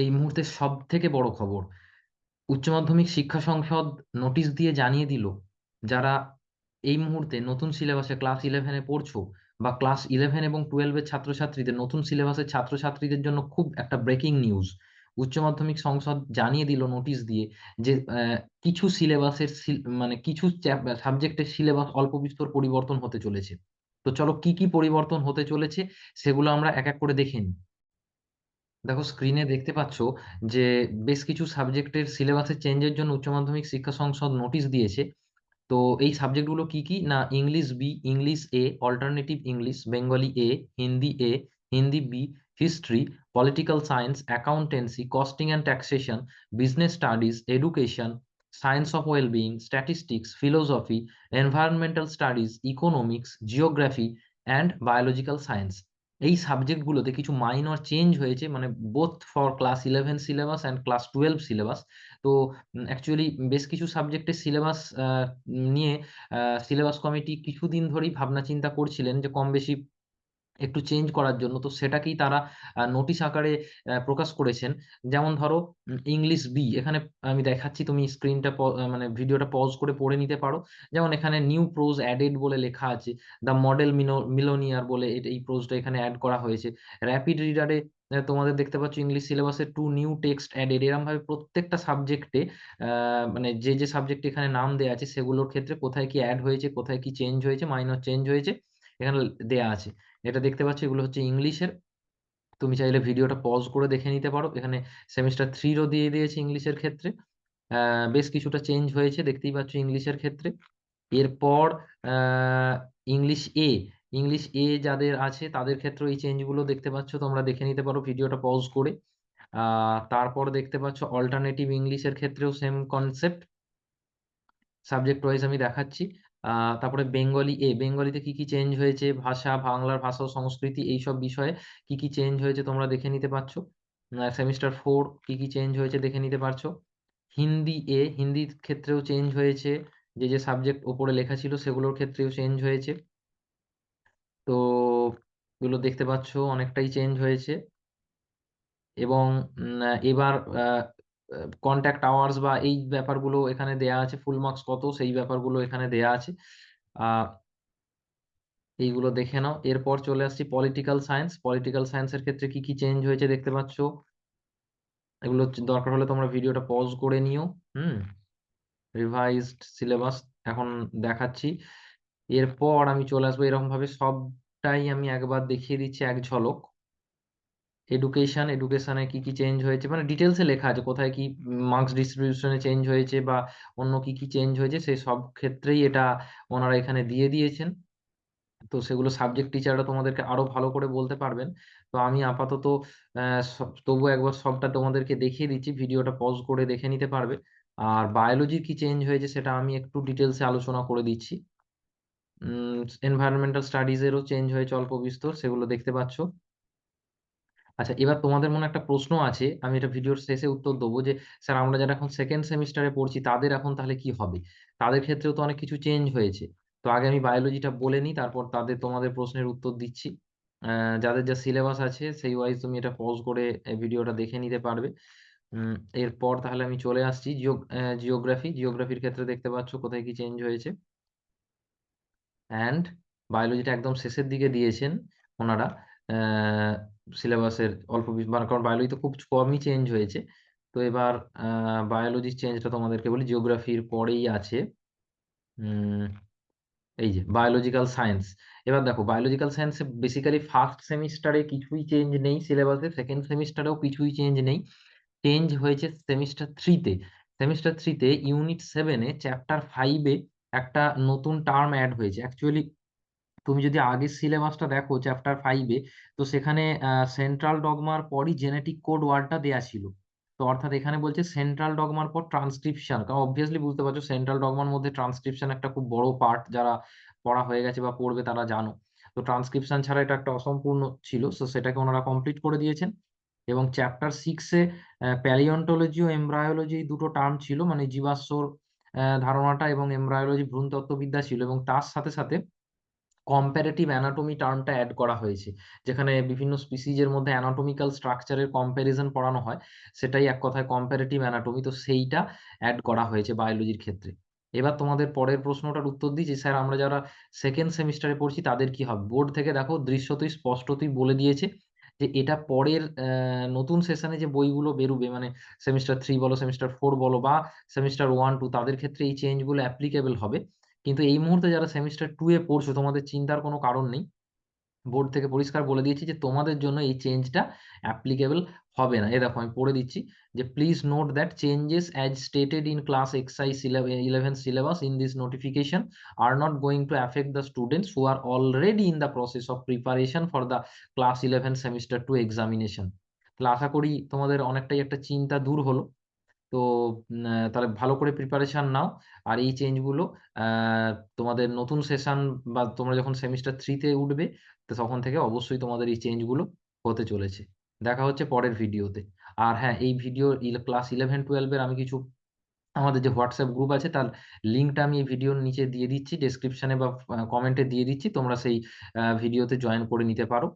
এই মুহূর্তে সব থেকে বড় খবর। উচ্চ মাধ্যমিক শিক্ষা সংসদ নোটিশ দিয়ে জানিয়ে দিল, যারা এই মুহূর্তে নতুন সিলেবাসে ক্লাস ইলেভেনে পড়ছো বা ক্লাস ইলেভেন এবং টুয়েলভের ছাত্রছাত্রীদের, নতুন সিলেবাসের ছাত্রছাত্রীদের জন্য খুব একটা ব্রেকিং নিউজ উচ্চ মাধ্যমিক সংসদ জানিয়ে দিল নোটিশ দিয়ে যে কিছু সিলেবাসের মানে কিছু সাবজেক্টের সিলেবাস অল্প বিস্তর পরিবর্তন হতে চলেছে। তো চলো কি কি পরিবর্তন হতে চলেছে, সেগুলো আমরা এক এক করে দেখে নিই। দেখো স্ক্রিনে দেখতে পাচ্ছ যে বেশ কিছু সাবজেক্টের সিলেবাসের চেঞ্জের জন্য উচ্চ মাধ্যমিক শিক্ষা সংসদ নোটিশ দিয়েছে। তো এই সাবজেক্টগুলো কি কি? না English B English A alternative English Bengali A Hindi A Hindi B history political science accountancy costing and taxation business studies education science of wellbeing statistics philosophy environmental studies economics geography and biological science এই সাবজেক্টগুলোতে কিছু minor change হয়েছে মানে both for class eleven syllabus and class twelve syllabus তো actually বেশ কিছু সাবজেক্টের syllabus নিয়ে সিলেবাস কমিটি কিছুদিন ধরেই ভাবনা চিন্তা করছিলেন যে কম বেশি একটু চেঞ্জ করার জন্য। তো সেটাকেই তারা নোটিশ আকারে প্রকাশ করেছেন। যেমন ধরো ইংলিশ বি এখানে আমি দেখাচ্ছি, তুমি স্ক্রিনটা মানে ভিডিওটা পজ করে পড়ে নিতে পারো। যেমন এখানে নিউ প্রোজ অ্যাডেড বলে লেখা আছে দ্য মডেল মিলোনিয়ার বলে এই প্রোজটা এখানে অ্যাড করা হয়েছে। র্যাপিড রিডারে তোমাদের দেখতে পাচ্ছ ইংলিশ সিলেবাসে টু নিউ টেক্সট অ্যাডেড এরকম ভাবে প্রত্যেকটা সাবজেক্টে মানে যে যে সাবজেক্ট এখানে নাম দেওয়া আছে, সেগুলোর ক্ষেত্রে কোথায় কি অ্যাড হয়েছে, কোথায় কি চেঞ্জ হয়েছে মাইনর চেঞ্জ হয়েছে, এখানে দেয়া আছে। এটা দেখতে পাচ্ছ এগুলো হচ্ছে ইংলিশের। তুমি চাইলে ভিডিওটা পজ করে দেখে নিতে পারো। এখানে সেমিস্টার থ্রিরও দিয়ে দিয়েছে ইংলিশের ক্ষেত্রে। বেশ কিছুটা চেঞ্জ হয়েছে, দেখতেই পাচ্ছ ইংলিশের ক্ষেত্রে। এরপর ইংলিশ এ ইংলিশ এ যাদের আছে, তাদের ক্ষেত্রে এই চেঞ্জগুলো দেখতে পাচ্ছ। তোমরা দেখে নিতে পারো ভিডিওটা পজ করে। তারপর দেখতে পাচ্ছ অল্টারনেটিভ ইংলিশের ক্ষেত্রেও সেম কনসেপ্ট সাবজেক্ট ওয়াইজ আমি দেখাচ্ছি। তারপরে বেঙ্গলি এ বেঙ্গলিতে কি কি চেঞ্জ হয়েছে? ভাষা, বাংলার ভাষা ও সংস্কৃতি, এইসব বিষয়ে কি কি চেঞ্জ হয়েছে তোমরা দেখে নিতে পারছ? সেমিস্টার ফোর কি কি চেঞ্জ হয়েছে দেখে নিতে পারছ? হিন্দি এ হিন্দির ক্ষেত্রেও চেঞ্জ হয়েছে। যে যে সাবজেক্ট ওপরে লেখা ছিল সেগুলোর ক্ষেত্রেও চেঞ্জ হয়েছে। তো, এগুলো দেখতে পাচ্ছ, অনেকটাই চেঞ্জ হয়েছে। এবং এবার কন্ট্যাক্ট আওয়ার্স বা এই ব্যাপারগুলো এখানে দেয়া আছে ফুল মার্কস কত, সেই ব্যাপারগুলো এখানে দেয়া আছে। এইগুলো দেখে নাও। এরপর চলে আসছি পলিটিক্যাল সায়েন্স পলিটিক্যাল সায়েন্সের ক্ষেত্রে কি কি চেঞ্জ হয়েছে দেখতে পাচ্ছ? এগুলো দরকার হলে তোমরা ভিডিওটা পজ করে নিও। হুম রিভাইজড সিলেবাস এখন দেখাচ্ছি। এরপর আমি চলে আসব। এরকম ভাবে সবটাই আমি একবার দেখিয়ে দিচ্ছি এক ঝলক। এডুকেশন এডুকেশনে কি কি চেঞ্জ হয়েছে? মানে ডিটেলসে লেখা আছে, কোথায় কি মার্কস ডিস্ট্রিবিউশনে চেঞ্জ হয়েছে বা অন্য কি কি চেঞ্জ হয়েছে সেই সব ক্ষেত্রেই এটা ওনারা এখানে দিয়ে দিয়েছেন। তো সেগুলো সাবজেক্ট টিচাররা তোমাদেরকে আরও ভালো করে বলতে পারবেন। তো আমি আপাতত তবু একবার সবটা তোমাদেরকে দেখিয়ে দিচ্ছি, ভিডিওটা পজ করে দেখে নিতে পারবে। আর বায়োলজির কি চেঞ্জ হয়েছে সেটা আমি একটু ডিটেলসে আলোচনা করে দিচ্ছি। এনভায়রনমেন্টাল স্টাডিজেরও চেঞ্জ হয়েছে অল্প বিস্তর, সেগুলো দেখতে পাচ্ছ। আচ্ছা এবার তোমাদের মনে একটা প্রশ্ন আছে, আমি এটা ভিডিওর শেষে উত্তর দেবো যে, স্যার আমরা যারা এখন সেকেন্ড সেমিস্টারে পড়ছি, তাদের এখন তাহলে কি হবে? তাদের ক্ষেত্রেও তো অনেক কিছু চেঞ্জ হয়েছে। তো আগে আমি বায়োলজিটা বলে নিই, তারপর তাদের তোমাদের প্রশ্নের উত্তর দিচ্ছি। যাদের যা সিলেবাস আছে, সেই ওয়াইজ তুমি এটা পজ করে ভিডিওটা দেখে নিতে পারবে। এরপর তাহলে আমি চলে আসছি জিও জিওগ্রাফি জিওগ্রাফির ক্ষেত্রে দেখতে পাচ্ছ কোথায় কি চেঞ্জ হয়েছে। অ্যান্ড বায়োলজিটা একদম শেষের দিকে দিয়েছেন ওনারা। সিলেবাসের অল্প মানে কারণ বায়োলজি তো খুব কমই চেঞ্জ হয়েছে। তো এবার বায়োলজির চেঞ্জটা তোমাদেরকে বলি জিওগ্রাফির পরেই আছে। এই যে বায়োলজিক্যাল সায়েন্স এবার দেখো বায়োলজিক্যাল সায়েন্সে বেসিক্যালি ফার্স্ট সেমিস্টারে কিছুই চেঞ্জ নেই সিলেবাসে সেকেন্ড সেমিস্টারেও কিছুই চেঞ্জ নেই। চেঞ্জ হয়েছে সেমিস্টার থ্রিতে সেমিস্টার থ্রিতে ইউনিট সেভেনে চ্যাপ্টার ফাইভে একটা নতুন টার্ম অ্যাড হয়েছে। অ্যাকচুয়ালি তুমি যদি আগের সিলেবাসটা দেখো চ্যাপ্টার ফাইভে তো সেখানে সেন্ট্রাল ডগমার পরই জেনেটিক কোড ওয়ার্ডটা দেয়া ছিল। তো অর্থাৎ এখানে বলছে সেন্ট্রাল ডগমার পর ট্রান্সক্রিপশন কারণ অবভিয়াসলি বুঝতে পারছ সেন্ট্রাল ডগমার মধ্যে ট্রান্সক্রিপশন একটা খুব বড় পার্ট যারা পড়া হয়ে গেছে বা পড়বে তারা জানো। তো ট্রান্সক্রিপশন ছাড়া এটা একটা অসম্পূর্ণ ছিল তো সেটাকে ওনারা কমপ্লিট করে দিয়েছেন। এবং চ্যাপ্টার সিক্সে প্যালিওন্টোলজি ও এমব্রায়োলজি দুটো টার্ম ছিল মানে জীবাশ্মর ধারণাটা এবং এমব্রায়োলজি ভ্রূণতত্ত্ববিদ্যা ছিল। এবং তার সাথে সাথে কম্পারেটিভ অ্যানাটমি টার্মটা অ্যাড করা হয়েছে। যেখানে বিভিন্ন স্পিসিজের মধ্যে অ্যানাটমিক্যাল স্ট্রাকচারের কম্প্যারিজন পড়ানো হয়, সেটাই এক কথায় কম্পারেটিভ অ্যানাটমি তো সেইটা অ্যাড করা হয়েছে বায়োলজির ক্ষেত্রে। এবার তোমাদের পরের প্রশ্নটার উত্তর দিই যে স্যার, আমরা যারা সেকেন্ড সেমিস্টারে পড়ছি, তাদের কি হবে? বোর্ড থেকে দেখো, দৃশ্যতই স্পষ্টতই বলে দিয়েছে যে এটা পরের নতুন সেশনে যে বইগুলো বেরোবে মানে সেমিস্টার থ্রি বলো সেমিস্টার ফোর বলো, বা সেমিস্টার ওয়ান টু তাদের ক্ষেত্রে এই চেঞ্জগুলো অ্যাপ্লিকেবল হবে। কিন্তু এই মুহূর্তে যারা সেমিস্টার টু এ পড়ছো, তোমাদের চিন্তার কোনো কারণ নেই। বোর্ড থেকে পরিষ্কার বলে দিয়েছি যে, তোমাদের জন্য এই চেঞ্জটা অ্যাপ্লিকেবল হবে না। এ দেখো, আমি পড়ে দিচ্ছি যে please note that changes as stated in class excise eleven syllabus in this notification are not going to affect the students who are already in the process of preparation for the class 11 semester 2 examination তাহলে আশা করি তোমাদের অনেকটাই একটা চিন্তা দূর হলো। তো তাহলে ভালো করে প্রিপারেশন নাও। আর এই চেঞ্জগুলো তোমাদের নতুন সেশন বা তোমরা যখন সেমিস্টার থ্রিতে উঠবে, তো তখন থেকে অবশ্যই তোমাদের এই চেঞ্জগুলো হতে চলেছে। দেখা হচ্ছে পরের ভিডিওতে আর হ্যাঁ এই ভিডিও ক্লাস ইলেভেন টুয়েলভের আমি কিছু, আমাদের যে হোয়াটসঅ্যাপ গ্রুপ আছে, তার লিঙ্কটা আমি এই ভিডিওর নিচে দিয়ে দিচ্ছি ডেসক্রিপশনে বা কমেন্টে দিয়ে দিচ্ছি। তোমরা সেই ভিডিওতে জয়েন করে নিতে পারো।